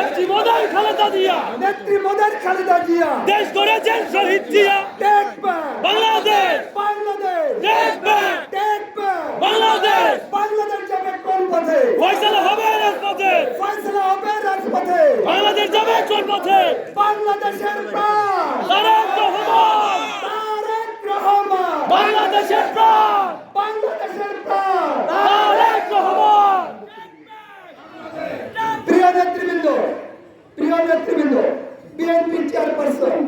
নেত্রী মোদাই খালেদা জিয়া। নেত্রী মোদের খালেদা জিয়া। দেশ গড়েছেন শহীদ জিয়া। দেখবে বাংলাদেশ। বাংলাদেশ। দেখবে দেখবে বাংলাদেশ। বাংলাদেশ যাবে কোন পথে? ফয়সালা হবে রাজপথে। ফয়সলা হবে রাজপথে। বাংলাদেশ যাবে কোন পথে? বাংলাদেশের প্রাণ। তারেক রহমান। তারেক রহমান। বাংলাদেশের প্রাণ। বাংলাদেশের প্রাণ তারেক রহমান প্রিয় নেতৃবৃন্দ প্রিয় নেতৃবৃন্দ, বিএনপি চেয়ারপারসন,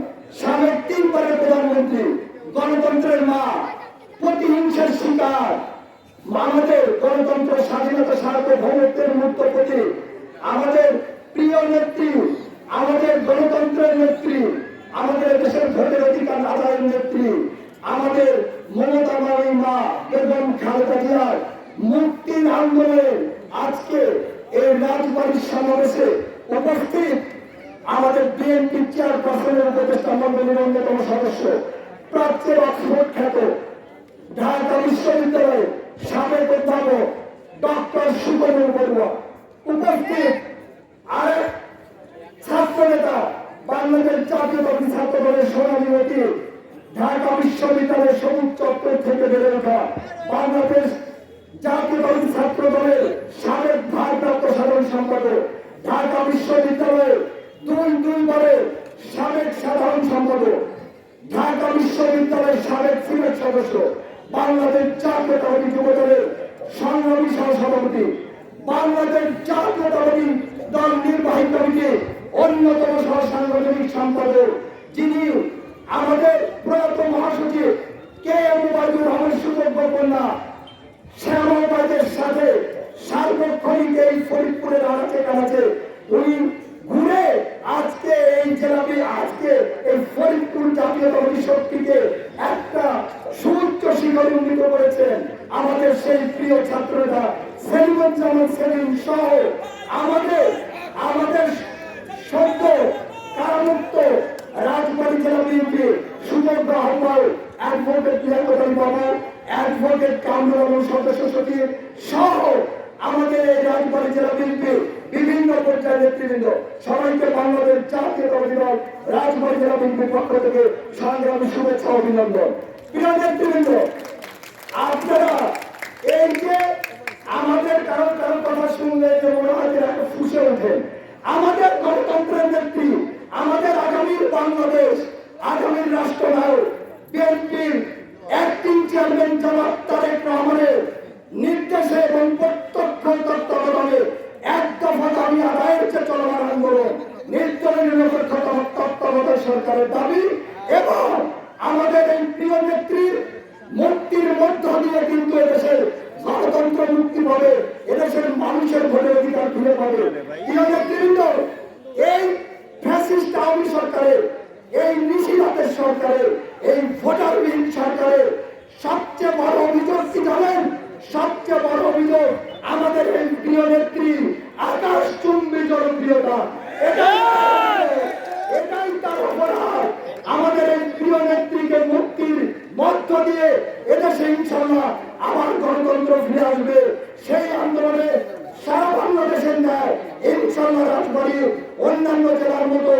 সাবেক তিনবারের প্রধানমন্ত্রী, গণতন্ত্রের মা, প্রতিহিংসার শিকার। আমাদের গণতন্ত্র স্বাধীনতা সার্বভৌমত্বের মুক্ত প্রতি আমাদের প্রিয় নেত্রী, আমাদের গণতন্ত্রের নেত্রী, আমাদের দেশের ভোটের অধিকার আদায়ের নেত্রী, আমাদের মমতা মামী মা এবং খালেদা জিয়ার মুক্তির আন্দোলনে আজকে এই রাজবাড়ির সমাবেশে উপস্থিত আমাদের বিএনপি চেয়ারপারসনের উপদেষ্টা মন্ডলীর অন্যতম সদস্য, প্রাচ্যের অক্সফোর্ড খ্যাত ঢাকা বিশ্ববিদ্যালয়ের সাবেক অধ্যাপক ডক্টর সুকনুর বড়ুয়া। উপস্থিত আরেক ছাত্র নেতা বাংলাদেশ জাতীয়তাবাদী ছাত্র দলের সোনালী ঢাকা বিশ্ববিদ্যালয়ের সবুজ চত্বর থেকে বেড়ে ওঠা বাংলাদেশ জাতীয়তাবাদী ছাত্র দলের সাবেক ভারপ্রাপ্ত সাধারণ সম্পাদক ঢাকা বিশ্ববিদ্যালয়ের দুই দুইবারের সাবেক সাধারণ সম্পাদক ঢাকা বিশ্ববিদ্যালয়ের সাবেক সিনেট সদস্য, বাংলাদেশ জাতীয়তাবাদী যুব দলের সংগ্রামী সহসভাপতি, বাংলাদেশ জাতীয়তাবাদী দল নির্বাহী কমিটির অন্যতম সহ সাংগঠনিক সম্পাদক, যিনি আমাদের প্রয়াত মহাসচিব কে এম ওবায়দুর রহমান সুযোগ্য কন্যা। শ্যামাবাদের সাথে সার্বক্ষণিক এই ফরিদপুরের আনাচে কানাচে উনি ঘুরে আজকে এই জেলাপি আজকে ফরিদপুর জাতীয়তাবাদী শক্তিকে একটা সুউচ্চ শিখরে উন্নীত করেছেন আমাদের সেই প্রিয় ছাত্ররা সেলিমুজ্জামান সেলিম সহ আমাদের আমাদের সদ্য কারামুক্ত রাজবাড়ী জেলা বিএনপি সুযোগ্য আহ্বায়ক অ্যাডভোকেট লিয়াকতালী বাবু অ্যাডভোকেট কামরুল সদস্য সচিব সহ আমাদের এই রাজবাড়ী জেলা বিএনপি বিভিন্ন পর্যায়ের নেতৃবৃন্দ, সবাইকে বাংলাদেশ জাতীয়তাবাদী দল, রাজবাড়ী জেলা বিএনপির পক্ষ থেকে সংগ্রামী শুভেচ্ছা অভিনন্দন। প্রিয় নেতৃবৃন্দ, আপনারা এই যে আমাদের কারও কারও কথা শুনলে যে মনে হয় একটা ফুসে ওঠেন, আমাদের গণতন্ত্রের নেত্রী, আমাদের আগামীর বাংলাদেশ আগামীর রাষ্ট্রনায়ক, বিএনপির অ্যাক্টিং চেয়ারম্যান জনাব তত্ত্বাবধানে এক দফা দাবি আদায়ের যে চলমান আন্দোলন, নির্দলীয় নিরপেক্ষ তত্ত্বাবধায়ক সরকারের দাবি এবং আমাদের এই প্রিয় নেত্রীর মুক্তির মধ্য দিয়ে কিন্তু এদেশের গণতন্ত্র মুক্তি পাবে, এদেশের মানুষের ভোটের অধিকার ফিরে পাবে। প্রিয় নেতৃবৃন্দ, এই ফ্যাসিস্ট আওয়ামী সরকারের, এই নিশিরাতের সরকারের, এই ভোটারবিহীন সরকারের সবচেয়ে বড় অভিযোগ কি জানেন? সবচেয়ে বড় অভিযোগ আমাদের এই প্রিয় নেত্রী আকাশ চুম্বি জনপ্রিয়তা। এটাই তার অপরাধ। আমাদের এই প্রিয় নেত্রীকে মুক্তির মধ্য দিয়ে এদেশে ইনশাল্লাহ আবার গণতন্ত্র ফিরে আসবে। সেই আন্দোলনে সারা বাংলাদেশের ন্যায় ইনশাল্লাহ রাজবাড়ি অন্যান্য জেলার মতো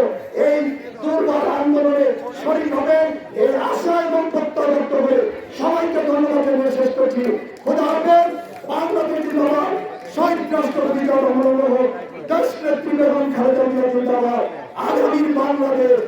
এই দুর্বার আন্দোলনে শরীর হবে এই আশা এবং প্রত্যয় ব্যক্ত করে সবাইকে ধন্যবাদ জানিয়ে শেষ করছি খোদা হাফেজ বাংলাদেশ জিন্দাবাদ শহীদ রাষ্ট্রপতি জনগণ দেশ নেত্রী বেগম খালেদা জিয়া জিন্দাবাদ আগামী বাংলাদেশ